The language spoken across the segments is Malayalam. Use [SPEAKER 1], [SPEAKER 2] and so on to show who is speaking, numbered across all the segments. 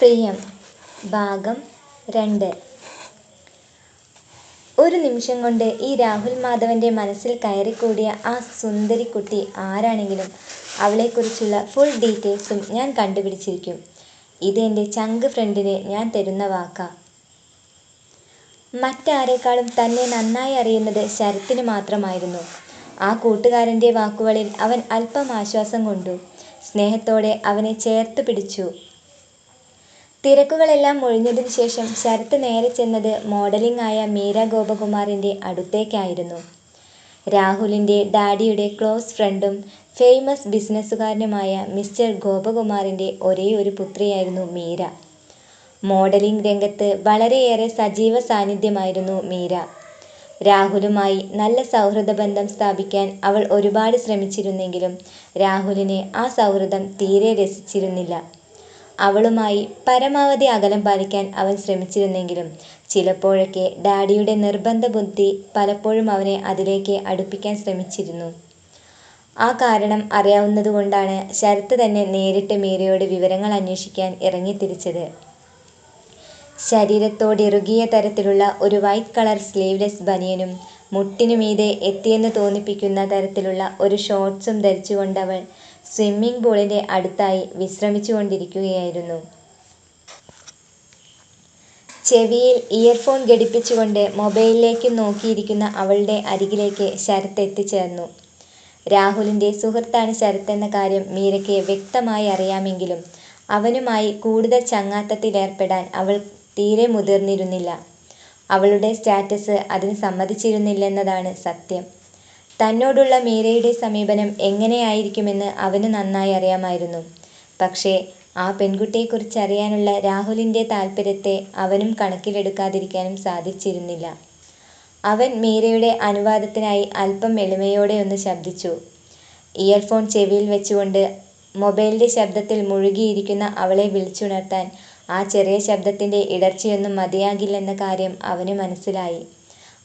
[SPEAKER 1] പ്രിയം ഭാഗം രണ്ട് ഒരു നിമിഷം കൊണ്ട് ഈ രാഹുൽ മാധവന്റെ മനസ്സിൽ കയറിക്കൂടിയ ആ സുന്ദരി കുട്ടി ആരാണെങ്കിലും അവളെക്കുറിച്ചുള്ള ഫുൾ ഡീറ്റെയിൽസും ഞാൻ കണ്ടുപിടിച്ചിരിക്കും. ഇത് എന്റെ ചങ്ക് ഫ്രണ്ടിന് ഞാൻ തരുന്ന വാക്കാ. മറ്റാരേക്കാളും തന്നെ നന്നായി അറിയുന്നത് ശരത്തിന് മാത്രമായിരുന്നു. ആ കൂട്ടുകാരന്റെ വാക്കുകളിൽ അവൻ അല്പം ആശ്വാസം കൊണ്ടു. സ്നേഹത്തോടെ അവനെ ചേർത്ത് പിടിച്ചു. തിരക്കുകളെല്ലാം ഒഴിഞ്ഞതിന് ശേഷം ശരത്ത് നേരെ ചെന്നത് മോഡലിംഗ് ആയ മീര ഗോപകുമാറിന്റെ അടുത്തേക്കായിരുന്നു. രാഹുലിന്റെ ഡാഡിയുടെ ക്ലോസ് ഫ്രണ്ടും ഫേമസ് ബിസിനസ്സുകാരനുമായ മിസ്റ്റർ ഗോപകുമാറിന്റെ ഒരേയൊരു പുത്രിയായിരുന്നു മീര. മോഡലിംഗ് രംഗത്ത് വളരെയേറെ സജീവ സാന്നിധ്യമായിരുന്നു മീര. രാഹുലുമായി നല്ല സൗഹൃദ ബന്ധം സ്ഥാപിക്കാൻ അവൾ ഒരുപാട് ശ്രമിച്ചിരുന്നെങ്കിലും രാഹുലിന് ആ സൗഹൃദം തീരെ രസിച്ചിരുന്നില്ല. അവളുമായി പരമാവധി അകലം പാലിക്കാൻ അവൻ ശ്രമിച്ചിരുന്നെങ്കിലും ചിലപ്പോഴൊക്കെ ഡാഡിയുടെ നിർബന്ധബുദ്ധി പലപ്പോഴും അവനെ അതിലേക്ക് അടുപ്പിക്കാൻ ശ്രമിച്ചിരുന്നു. ആ കാരണം അറിയാവുന്നതുകൊണ്ടാണ് ശരത്ത് തന്നെ നേരിട്ട് മീരയോട് വിവരങ്ങൾ അന്വേഷിക്കാൻ ഇറങ്ങിത്തിരിച്ചത്. ശരീരത്തോടിറുകിയ തരത്തിലുള്ള ഒരു വൈറ്റ് കളർ സ്ലീവ്ലെസ് ബനിയനും മുട്ടിനു മീതെ എത്തിയെന്ന് തോന്നിപ്പിക്കുന്ന തരത്തിലുള്ള ഒരു ഷോർട്ട്സും ധരിച്ചുകൊണ്ടവൾ സ്വിമ്മിങ് പൂളിന്റെ അടുത്തായി വിശ്രമിച്ചുകൊണ്ടിരിക്കുകയായിരുന്നു. ചെവിയിൽ ഇയർഫോൺ ഘടിപ്പിച്ചുകൊണ്ട് മൊബൈലിലേക്ക് നോക്കിയിരിക്കുന്ന അവളുടെ അരികിലേക്ക് ശരത്ത് എത്തിച്ചേർന്നു. രാഹുലിന്റെ സുഹൃത്താണ് ശരത്ത് എന്ന കാര്യം മീരയ്ക്ക് വ്യക്തമായി അറിയാമെങ്കിലും അവനുമായി കൂടുതൽ ചങ്ങാത്തത്തിലേർപ്പെടാൻ അവൾ തീരെ മുതിർന്നിരുന്നില്ല. അവളുടെ സ്റ്റാറ്റസ് അതിന് സമ്മതിച്ചിരുന്നില്ലെന്നതാണ് സത്യം. തന്നോടുള്ള മീരയുടെ സമീപനം എങ്ങനെയായിരിക്കുമെന്ന് അവന് നന്നായി അറിയാമായിരുന്നു. പക്ഷേ ആ പെൺകുട്ടിയെക്കുറിച്ചറിയാനുള്ള രാഹുലിന്റെ താൽപര്യത്തെ അവനും കണക്കിലെടുക്കാതിരിക്കാനും സാധിച്ചിരുന്നില്ല. അവൻ മീരയുടെ അനുവാദത്തിനായി അല്പം എളിമയോടെ ഒന്ന് ശബ്ദിച്ചു. ഇയർഫോൺ ചെവിയിൽ വെച്ചുകൊണ്ട് മൊബൈലിന്റെ ശബ്ദത്തിൽ മുഴുകിയിരിക്കുന്ന അവളെ വിളിച്ചുണർത്താൻ ആ ചെറിയ ശബ്ദത്തിന്റെ ഇടർച്ചയൊന്നും മതിയാകില്ലെന്ന കാര്യം അവന് മനസ്സിലായി.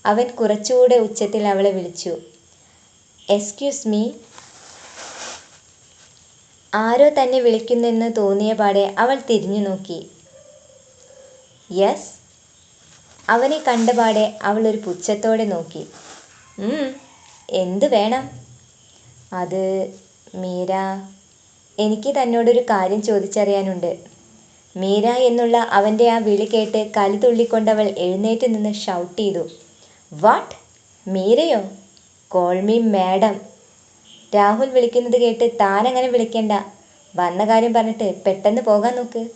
[SPEAKER 1] അവൻ കുറച്ചുകൂടെ ഉച്ചത്തിൽ അവളെ വിളിച്ചു. "Excuse me. " ആരോ തന്നെ വിളിക്കുന്നെന്നു തോന്നിയപാടെ അവൾ തിരിഞ്ഞു നോക്കി "യെസ്. " അവനെ കണ്ടപാടെ അവൾ ഒരു പുച്ഛത്തോടെ നോക്കി. "മ്ം. എന്ത് വേണം? " "അത് മീര, എനിക്ക് തന്നോടൊരു കാര്യം ചോദിച്ചറിയാനുണ്ട്. " മീര എന്നുള്ള അവന്റെ ആ വിളി കേട്ട് കലി തുള്ളിക്കൊണ്ടവൾ എഴുന്നേറ്റ് നിന്ന് ഷൗട്ട് ചെയ്തു. "What? മീരയോ? Call me madam. Rahul വിളിക്കുന്നത് കേട്ട് താനങ്ങനെ വിളിക്കണ്ട. വന്ന കാര്യം പറഞ്ഞിട്ട് പെട്ടെന്ന് പോകാൻ നോക്ക്. "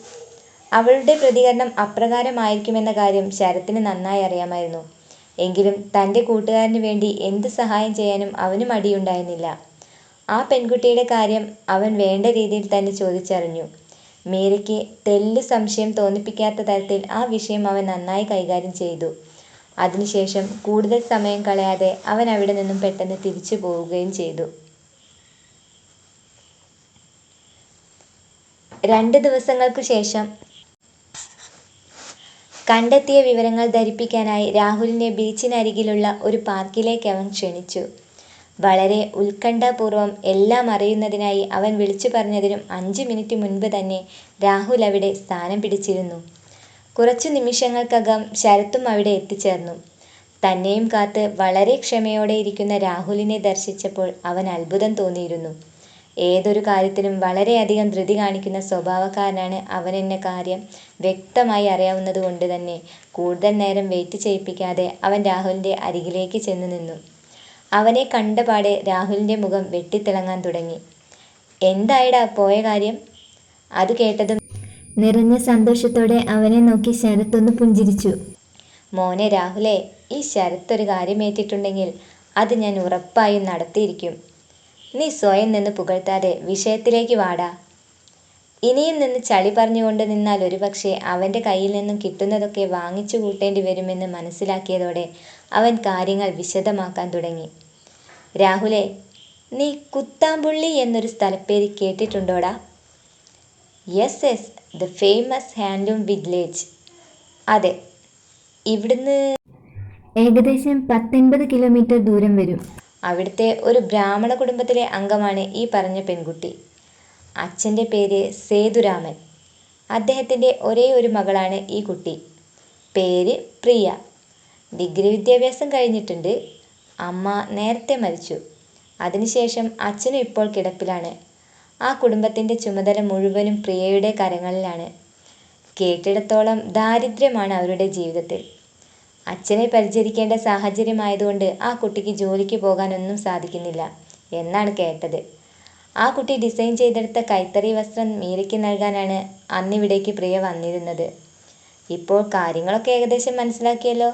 [SPEAKER 1] അവളുടെ പ്രതികരണം അപ്രകാരമായിരിക്കുമെന്ന കാര്യം ശരത്തിന് നന്നായി അറിയാമായിരുന്നു. എങ്കിലും തന്റെ കൂട്ടുകാരന് വേണ്ടി എന്ത് സഹായം ചെയ്യാനും അവന് മടിയുണ്ടായിരുന്നില്ല. ആ പെൺകുട്ടിയുടെ കാര്യം അവൻ വേണ്ട രീതിയിൽ തന്നെ ചോദിച്ചറിഞ്ഞു. മീരയ്ക്ക് തെല്ല് സംശയം തോന്നിപ്പിക്കാത്ത തരത്തിൽ ആ വിഷയം അവൻ നന്നായി കൈകാര്യം ചെയ്തു. അതിനുശേഷം കൂടുതൽ സമയം കളയാതെ അവൻ അവിടെ നിന്നും പെട്ടെന്ന് തിരിച്ചു പോവുകയും ചെയ്തു. രണ്ട് ദിവസങ്ങൾക്കു ശേഷം കണ്ടെത്തിയ വിവരങ്ങൾ ധരിപ്പിക്കാനായി രാഹുലിനെ ബീച്ചിനരികിലുള്ള ഒരു പാർക്കിലേക്ക് അവൻ ക്ഷണിച്ചു. വളരെ ഉത്കണ്ഠാപൂർവം എല്ലാം അറിയുന്നതിനായി അവൻ വിളിച്ചു പറഞ്ഞതിനും അഞ്ച് മിനിറ്റ് മുൻപ് തന്നെ രാഹുൽ അവിടെ സ്ഥാനം പിടിച്ചിരുന്നു. കുറച്ചു നിമിഷങ്ങൾക്കകം ശരത്തും അവിടെ എത്തിച്ചേർന്നു. തന്നെയും കാത്ത് വളരെ ക്ഷമയോടെ ഇരിക്കുന്ന രാഹുലിനെ ദർശിച്ചപ്പോൾ അവൻ അത്ഭുതം തോന്നിയിരുന്നു. ഏതൊരു കാര്യത്തിലും വളരെയധികം ധൃതി കാണിക്കുന്ന സ്വഭാവക്കാരനാണ് അവനെന്ന കാര്യം വ്യക്തമായി അറിയാവുന്നതുകൊണ്ട് തന്നെ കൂടുതൽ നേരം വെയിറ്റ് ചെയ്യിപ്പിക്കാതെ അവൻ രാഹുലിന്റെ അരികിലേക്ക് ചെന്നു നിന്നു അവനെ കണ്ടപാടെ രാഹുലിന്റെ മുഖം വെട്ടിത്തിളങ്ങാൻ തുടങ്ങി. എന്തായിടാ പോയ കാര്യം? " അത് കേട്ടതും നിറഞ്ഞ സന്തോഷത്തോടെ അവനെ നോക്കി ശരത്തൊന്ന് പുഞ്ചിരിച്ചു. "മോനെ രാഹുലെ ഈ ശരത്ത് ഒരു കാര്യമേറ്റിട്ടുണ്ടെങ്കിൽ അത് ഞാൻ ഉറപ്പായും നടത്തിയിരിക്കും. നീ സ്വയം നിന്ന് പുകഴ്ത്താതെ വിഷയത്തിലേക്ക് വാടാ. " ഇനിയും നിന്ന് ചളി പറഞ്ഞുകൊണ്ട് നിന്നാൽ ഒരുപക്ഷെ അവന്റെ കയ്യിൽ നിന്നും കിട്ടുന്നതൊക്കെ വാങ്ങിച്ചു കൂട്ടേണ്ടി വരുമെന്ന് മനസ്സിലാക്കിയതോടെ അവൻ കാര്യങ്ങൾ വിശദമാക്കാൻ തുടങ്ങി. രാഹുലെ നീ കുത്താമ്പുള്ളി എന്നൊരു സ്ഥലപ്പേര് കേട്ടിട്ടുണ്ടോടാ? " "Yes yes the famous handloom village. " "അതെ. ഇവിടുന്ന് ഏകദേശം പത്തൊൻപത് കിലോമീറ്റർ ദൂരം വരും. അവിടുത്തെ ഒരു ബ്രാഹ്മണ കുടുംബത്തിലെ അംഗമാണ് ഈ പറഞ്ഞ പെൺകുട്ടി. അച്ഛന്റെ പേര് സേതുരാമൻ. അദ്ദേഹത്തിന്റെ ഒരേ ഒരു മകളാണ് ഈ കുട്ടി പേര് പ്രിയ ഡിഗ്രി വിദ്യാഭ്യാസം കഴിഞ്ഞിട്ടുണ്ട് അമ്മ നേരത്തെ മരിച്ചു അതിനുശേഷം അച്ഛനും ഇപ്പോൾ കിടപ്പിലാണ് ആ കുടുംബത്തിന്റെ ചുമതല മുഴുവനും പ്രിയയുടെ കരങ്ങളിലാണ്. കേട്ടിടത്തോളം ദാരിദ്ര്യമാണ് അവരുടെ ജീവിതത്തിൽ. അച്ഛനെ പരിചരിക്കേണ്ട സാഹചര്യമായതുകൊണ്ട് ആ കുട്ടിക്ക് ജോലിക്ക് പോകാനൊന്നും സാധിക്കുന്നില്ല എന്നാണ് കേട്ടത്. ആ കുട്ടി ഡിസൈൻ ചെയ്തെടുത്ത കൈത്തറി വസ്ത്രം മീരയ്ക്ക് നൽകാനാണ് അന്നിവിടേക്ക് പ്രിയ വന്നിരുന്നത്. ഇപ്പോൾ കാര്യങ്ങളൊക്കെ ഏകദേശം മനസ്സിലാക്കിയല്ലോ.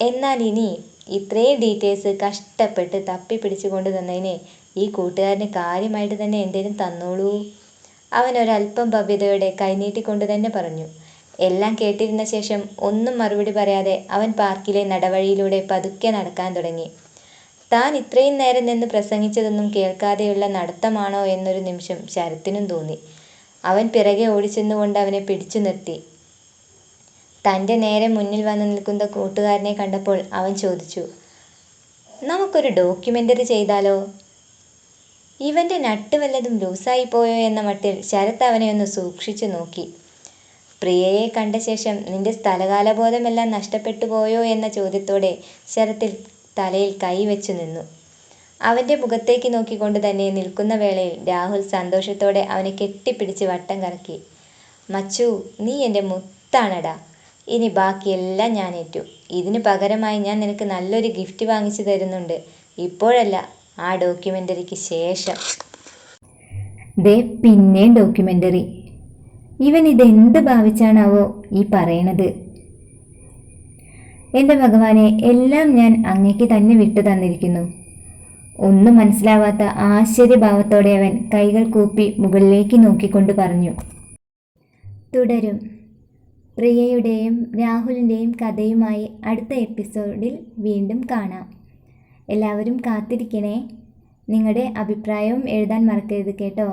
[SPEAKER 1] എന്നാൽ ഇനി ഇത്രയും ഡീറ്റെയിൽസ് കഷ്ടപ്പെട്ട് തപ്പി പിടിച്ചു കൊണ്ട് തന്നതിന് ഈ കൂട്ടുകാരന് കാര്യമായിട്ട് തന്നെ എന്തേലും തന്നോളൂ. അവൻ ഒരല്പം ഭവ്യതയോടെ കൈനീട്ടിക്കൊണ്ട് തന്നെ പറഞ്ഞു. എല്ലാം കേട്ടിരുന്ന ശേഷം ഒന്നും മറുപടി പറയാതെ അവൻ പാർക്കിലെ നടവഴിയിലൂടെ പതുക്കെ നടക്കാൻ തുടങ്ങി. താൻ ഇത്രയും നേരം നിന്ന് പ്രസംഗിച്ചതൊന്നും കേൾക്കാതെയുള്ള നടത്തമാണോ എന്നൊരു നിമിഷം ശരത്തിനും തോന്നി. അവൻ പിറകെ ഓടിച്ചെന്നുകൊണ്ട് അവനെ പിടിച്ചു നിർത്തി. തന്റെ നേരെ മുന്നിൽ വന്നു നിൽക്കുന്ന കൂട്ടുകാരനെ കണ്ടപ്പോൾ അവൻ ചോദിച്ചു നമുക്കൊരു ഡോക്യുമെന്ററി ചെയ്താലോ? ഇവന്റെ നട്ട് വല്ലതും ലൂസായി പോയോ എന്ന മട്ടിൽ ശരത് അവനെ ഒന്ന് സൂക്ഷിച്ചു നോക്കി. പ്രിയയെ കണ്ട ശേഷം നിന്റെ സ്ഥലകാലബോധമെല്ലാം നഷ്ടപ്പെട്ടു പോയോ എന്ന ചോദ്യത്തോടെ ശരത്തിൽ തലയിൽ കൈവച്ചു നിന്നു. അവന്റെ മുഖത്തേക്ക് നോക്കിക്കൊണ്ട് തന്നെ നിൽക്കുന്ന വേളയിൽ രാഹുൽ സന്തോഷത്തോടെ അവനെ കെട്ടിപ്പിടിച്ച് വട്ടം കറക്കി. മച്ചു നീ എന്റെ മുത്താണടാ. ഇനി ബാക്കിയെല്ലാം ഞാൻ ഏറ്റു ഇതിനു പകരമായി ഞാൻ നിനക്ക് നല്ലൊരു ഗിഫ്റ്റ് വാങ്ങിച്ചു തരുന്നുണ്ട്. ഇപ്പോഴല്ല ആ ഡോക്യുമെന്ററിക്ക് ശേഷം.
[SPEAKER 2] ദേ പിന്നെയും ഡോക്യുമെന്ററി ഇവൻ ഇതെന്ത് ഭാവിച്ചാണാവോ ഈ പറയണത്. എന്റെ ഭഗവാനെ എല്ലാം ഞാൻ അങ്ങേക്ക് തന്നെ വിട്ടു തന്നിരിക്കുന്നു. ഒന്നും മനസ്സിലാവാത്ത ആശ്ചര്യഭാവത്തോടെ അവൻ കൈകൾ കൂപ്പി മുകളിലേക്ക് നോക്കിക്കൊണ്ട് പറഞ്ഞു. തുടരും. പ്രിയയുടെയും രാഹുലിന്റെയും കഥയുമായി അടുത്ത എപ്പിസോഡിൽ വീണ്ടും കാണാം. എല്ലാവരും കാത്തിരിക്കണേ. നിങ്ങളുടെ അഭിപ്രായവും എഴുതാൻ മറക്കരുത് കേട്ടോ.